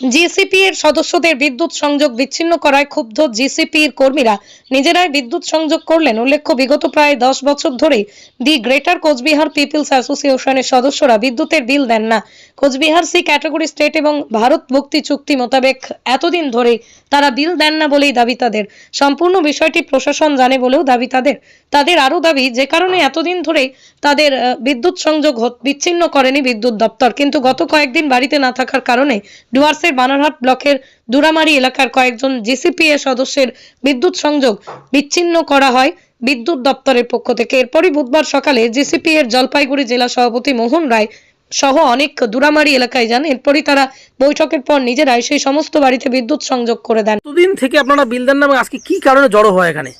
GCP এর সদস্যদের বিদ্যুৎ সংযোগ বিচ্ছিন্ন করায় ক্ষুব্ধ জিসিপি এর কর্মীরা নিজেরাই বিদ্যুৎ সংযোগ করলেন উল্লেখ্য, বিগত প্রায় দশ বছর ধরে দি গ্রেটার কোচবিহার পিপলস অ্যাসোসিয়েশনের সদস্যরা বিদ্যুতের বিল দেন না। কোচবিহার সি ক্যাটাগরি স্টেট এবং ভারত মুক্তি চুক্তি মোতাবেক এতদিন ধরে তারা বিল দেন না বলেই দাবি তাদের। সম্পূর্ণ বিষয়টি প্রশাসন জানে বলেও দাবি তাদের। তাদের আরও দাবি, যে কারণে এতদিন ধরে তাদের বিদ্যুৎ সংযোগ বিচ্ছিন্ন করেনি বিদ্যুৎ দপ্তর। কিন্তু গত কয়েকদিন বাড়িতে না থাকার কারণে ডুয়ার্সের বানারহাট ব্লকের দুরামারি এলাকার কয়েকজন জিসিপিএ সদস্যের বিদ্যুৎ সংযোগ বিচ্ছিন্ন করা হয় বিদ্যুৎ দপ্তরের পক্ষ থেকে। এরপরই বুধবার সকালে জিসিপি এর জলপাইগুড়ি জেলা সভাপতি মোহন রায় সহ অনেক দুরামারি এলাকায় যান। এরপরই তারা বৈঠকের পর নিজেরাই সেই সমস্ত বাড়িতে বিদ্যুৎ সংযোগ করে দেন। দুদিন থেকে আপনারা বিল দেন না এবং আজকে কি কারণে জড়ো হয় এখানে?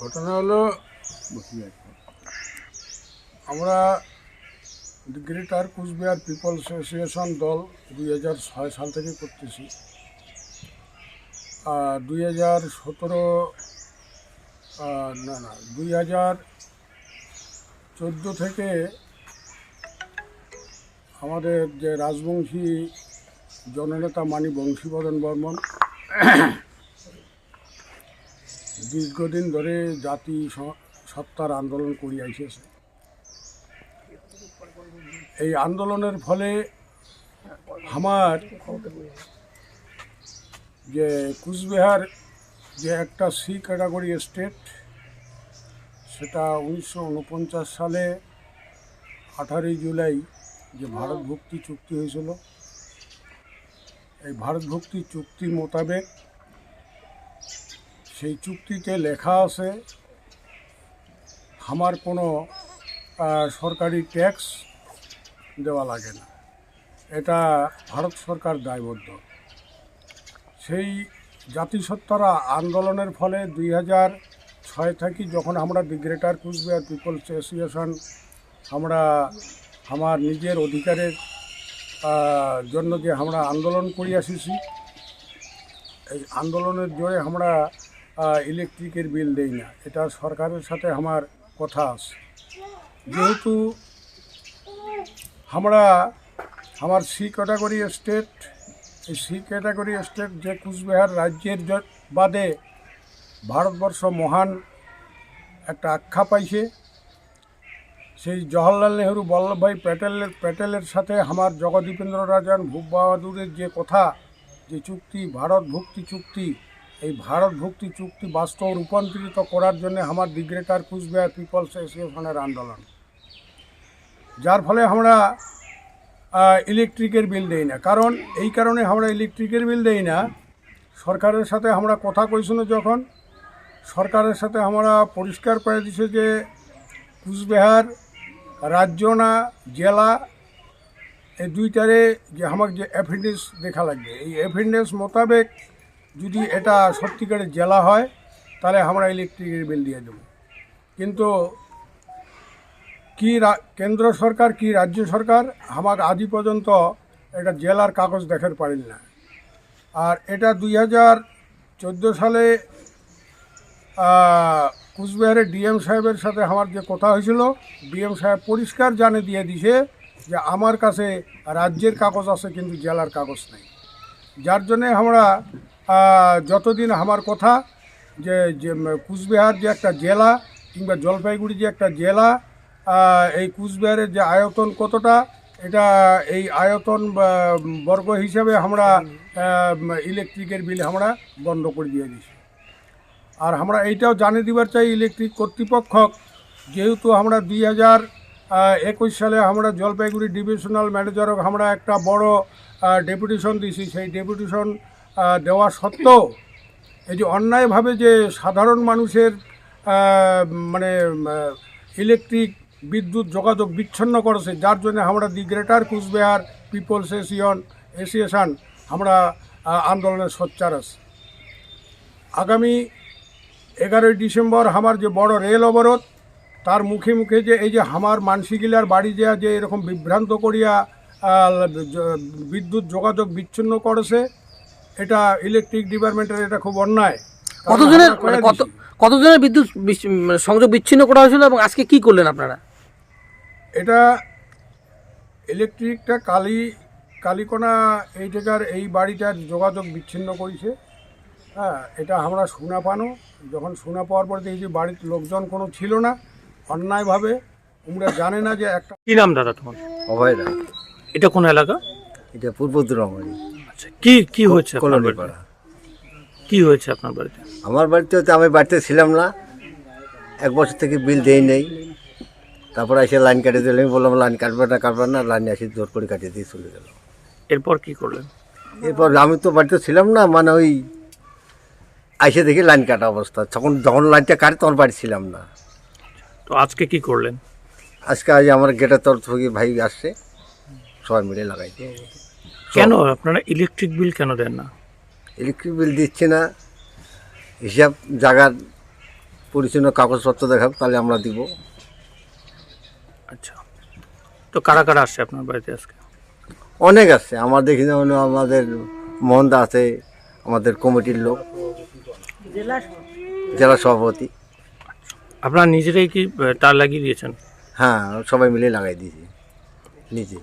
ঘটনা হলো আমরা গ্রেটার কুচবিহার পিপল অ্যাসোসিয়েশন দল দুই হাজার ছয় সাল থেকে করতেছি। আর দুই হাজার সতেরো না না, দুই হাজার চোদ্দ থেকে আমাদের যে রাজবংশী জননেতা মানি বংশীবদন বর্মন, দীর্ঘদিন ধরে জাতি সত্তার আন্দোলন করি আইসেছে এই আন্দোলনের ফলে আমার যে কুচবিহার যে একটা সি ক্যাটাগরি স্টেট, সেটা উনিশশো উনপঞ্চাশ সালে আঠারোই জুলাই যে ভারত ভক্তি চুক্তি হয়েছিল। এই ভারত ভক্তি চুক্তি মোতাবেক সেই চুক্তিতে লেখা আছে, আমার কোনো সরকারি ট্যাক্স দেওয়া লাগে না। এটা ভারত সরকার দায়বদ্ধ। সেই জাতিসত্তারা আন্দোলনের ফলে দুই হাজার ছয় থেকে যখন আমরা the greater Coochbehar people's association, আমরা আমার নিজের অধিকারের জন্য যে আমরা আন্দোলন করি আসিছি এই আন্দোলনের জোরে আমরা ইলেকট্রিকের বিল দেই না। এটা সরকারের সাথে আমার কথা আছে। যেহেতু আমরা আমার সি ক্যাটাগরি স্টেট এই সি ক্যাটাগরি স্টেট যে কুচবিহার রাজ্যের বাদে ভারতবর্ষ মহান একটা আখ্যা পাইছে। সেই জওহরলাল নেহরু, বল্লভভাই প্যাটেলের প্যাটেলের সাথে আমার জগদীপেন্দ্র রাজন, ভূপ বাহাদুরের যে কথা, যে চুক্তি, ভারত ভুক্তি চুক্তি, এই ভারত ভুক্তি চুক্তি বাস্তব রূপান্তরিত করার জন্য আমার দি গ্রেটার কুচবিহার পিপলস অ্যাসোসিয়েশনের আন্দোলন। যার ফলে আমরা ইলেকট্রিকের বিল দেই না। কারণ, এই কারণে আমরা ইলেকট্রিকের বিল দেই না। সরকারের সাথে আমরা কথা কইছিল যখন। সরকারের সাথে আমরা পরিষ্কার করে দিছে যে, কুচবিহার রাজ্য না, জেলা, এই দুইটারে যে আমাকে যে অ্যাফিডেন্স দেখা লাগবে। এই অ্যাফিডেন্স মোতাবেক যদি এটা সত্যিকারের জেলা হয়, তাহলে আমরা ইলেকট্রিকের বিল দিয়ে দেবো। কিন্তু কি কেন্দ্র সরকার কি রাজ্য সরকার, আমার আজই পর্যন্ত এটা জেলার কাগজ দেখার পারেন না। আর এটা দুই হাজার চোদ্দ সালে কুচবিহারের ডিএম সাহেবের সাথে আমার যে কথা হয়েছিল, ডিএম সাহেব পরিষ্কার জানে দিয়ে দিছে যে আমার কাছে রাজ্যের কাগজ আছে কিন্তু জেলার কাগজ নেই। যার জন্যে আমরা যতদিন আমার কথা যে কুচবিহার যে একটা জেলা কিংবা জলপাইগুড়ি যে একটা জেলা এই কুচবিহারের যে আয়তন কতটা, এটা এই আয়তন বর্গ হিসাবে আমরা ইলেকট্রিকের বিল আমরা বন্ধ করে দিয়ে দিছি আর আমরা এইটাও জানিয়ে দিবার চাই ইলেকট্রিক কর্তৃপক্ষ যেহেতু আমরা দুই হাজার একুশ সালে আমরা জলপাইগুড়ি ডিভিশনাল ম্যানেজারক আমরা একটা বড় ডেপুটেশন দিয়েছি। সেই ডেপুটেশন দেওয়া সত্ত্বেও এই যে অন্যায়ভাবে যে সাধারণ মানুষের মানে ইলেকট্রিক বিদ্যুৎ যোগাযোগ বিচ্ছিন্ন করেছে। যার জন্য আমরা দি গ্রেটার কুচবিহার পিপলস এসিয়ন এসিয়েশন আমরা আন্দোলনের সোচ্চার আছি। আগামী এগারোই ডিসেম্বর আমার যে বড় রেল অবরোধ তার মুখে মুখে যে এই যে আমার মানসিগিলার বাড়ি দেওয়া যে এরকম বিভ্রান্ত করিয়া বিদ্যুৎ যোগাযোগ বিচ্ছিন্ন করেছে এটা ইলেকট্রিক ডিপার্টমেন্টের এটা খুব অন্যায়। কতজনের মানে কত কতজনের বিদ্যুৎ মানে সংযোগ বিচ্ছিন্ন করা হয়েছিল এবং আজকে কি করলেন আপনারা? এটা ইলেকট্রিকটা কালি কালিকোনা এই জায়গার এই বাড়িটার যোগাযোগ বিচ্ছিন্ন করেছে। হ্যাঁ এটা আমরা শোনা পানো। যখন শোনা পাওয়ার পর দেখি যে বাড়ির লোকজন কোনো ছিল না। অন্যায়ভাবে তোমরা জানে না যে একটা কি নাম দাদা তোমার? অভয় অভয়দা এটা কোন এলাকা? এটা পূর্ব দুরামণি আচ্ছা কি কি হয়েছে আপনার কলোনি বাড়িতে? পাড়া। কি হয়েছে আপনার বাড়িতে? আমার বাড়িতে তো আমি বাড়িতে ছিলাম না। এক বছর থেকে বিল দেই নেই। তারপর এসে লাইন কাটিয়ে দিলে। আমি বললাম লাইন কাটবে না কাটবে না। লাইন এসে জোর করে কাটিয়ে দিয়ে চলে গেল। এরপর কি করলেন? এরপর আমি তো বাড়িতে ছিলাম না মানে ওই এসে দেখি লাইন কাটা অবস্থা। তখন যখন লাইনটা কাটে তখন বাড়ি ছিলাম না। তো আজকে কি করলেন? আজকে আজ আমার গেটের তরফ থেকে ভাই আসছে সবাই মিলে লাগাই কেন? আপনারা ইলেকট্রিক বিল কেন দেন না? ইলেকট্রিক বিল দিচ্ছে না। হিসাব জায়গার পরিচ্ছন্ন কাগজপত্র দেখাব তাহলে আমরা দিব। আচ্ছা। তো কারা কারা আসছে আপনার বাড়িতে আজকে? অনেক আছে। আমার দেখি যেমন আমাদের মহন্দা আছে আমাদের কমিটির লোক। জেলা সভাপতি। আপনারা নিজেরাই কি তার লাগিয়ে দিয়েছেন? হ্যাঁ সবাই মিলে লাগাই দিয়েছি। নিজে।